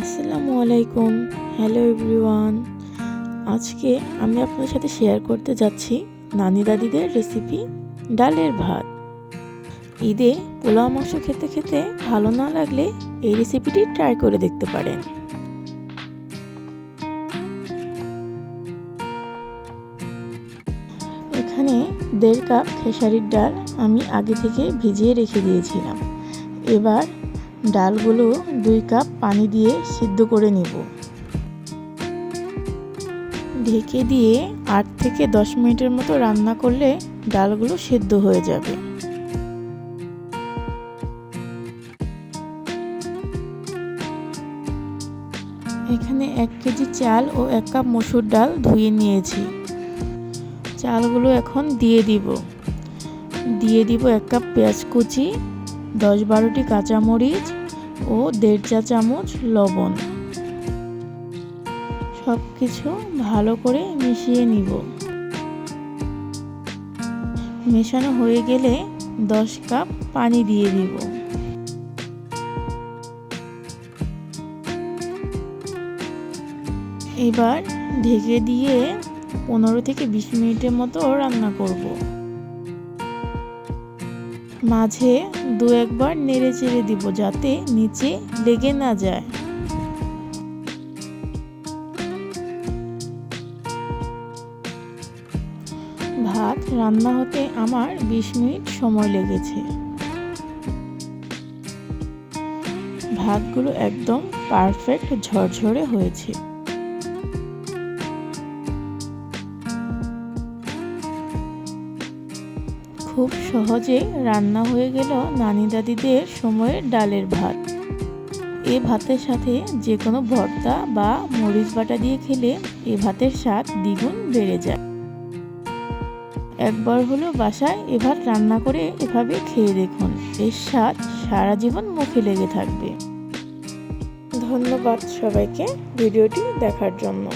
আসসালামু আলাইকুম। Hello everyone আজকে আমি আপনার সাথে শেয়ার করতে যাচ্ছি নানি দাদিদের রেসিপি ডালের ভাত। ঈদে পোলাও মাংস খেতে খেতে ভালো না লাগলে এই রেসিপিটি ট্রাই করে দেখতে পারেন। এখানে দেড় কাপ খেসারির ডাল আমি আগে থেকে ভিজিয়ে রেখে দিয়েছিলাম। এবার ডালগুলো দুই কাপ পানি দিয়ে সিদ্ধ করে নেব। ঢেকে দিয়ে আট থেকে দশ মিনিটের মতো রান্না করলে ডালগুলো সেদ্ধ হয়ে যাবে। এখানে এক কেজি চাল ও এক কাপ মসুর ডাল ধুয়ে নিয়েছি। চালগুলো এখন দিয়ে দিব। দিয়ে দিব এক কাপ পেঁয়াজ কুচি, দশ বারোটি কাঁচামরিচ ও দেড় চা চামচ লবণ। সব কিছু ভালো করে মিশিয়ে নিব। মেশানো হয়ে গেলে দশ কাপ পানি দিয়ে দিব। এবার ঢেকে দিয়ে পনেরো থেকে বিশ মিনিটের মতো রান্না করব। মাঝে দু একবার নেড়ে চেড়ে দিব যাতে নিচে লেগে না যায়। ভাত রান্না হতে আমার বিশ মিনিট সময় লেগেছে। ভাতগুলো একদম পারফেক্ট ঝরঝরে হয়েছে। খুব সহজে রান্না হয়ে গেল নানি দাদিদের সময়ের ডালের ভাত। এ ভাতের সাথে যে কোনো ভর্তা বা মরিচ বাটা দিয়ে খেলে এ ভাতের স্বাদ দ্বিগুণ বেড়ে যায়। একবার হলো বাসায় এ ভাত রান্না করে এভাবে খেয়ে দেখুন, এর স্বাদ সারা জীবন মুখে লেগে থাকবে। ধন্যবাদ সবাইকে ভিডিওটি দেখার জন্য।